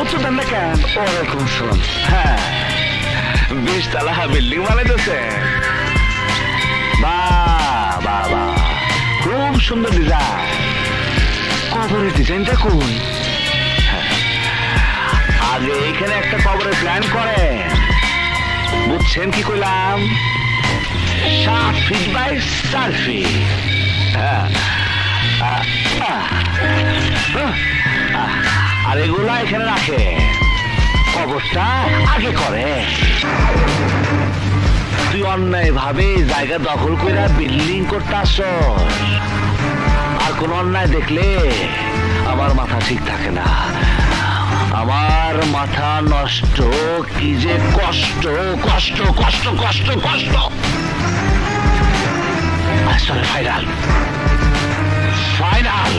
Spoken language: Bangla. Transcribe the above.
উচ্চ না কেন? ওয়ালাইকুম আসসালাম। হ্যাঁ বিশ তালা বিল্ডিং বানাইতেছে বাহ বাহ বাহ। খুব সুন্দর ডিজাইন কবরের ডিজাইনটা কোন? হ্যাঁ। আগে এখানে একটা কবরের প্ল্যান করেন। বুঝছেন কি কইলাম? সাত ফিট বাই চার ফিট হ্যাঁ। কবরটা আগে করে। তুই অন্যায় ভাবে জায়গা দখল করে বিল্ডিং করতে আসছস। আর কোন অন্যায় দেখলে আমার মাথা ঠিক থাকে না। আমার মাথা নষ্ট, কি যে কষ্ট কষ্ট কষ্ট কষ্ট কষ্ট। আসলে ফাইনাল ফাইনাল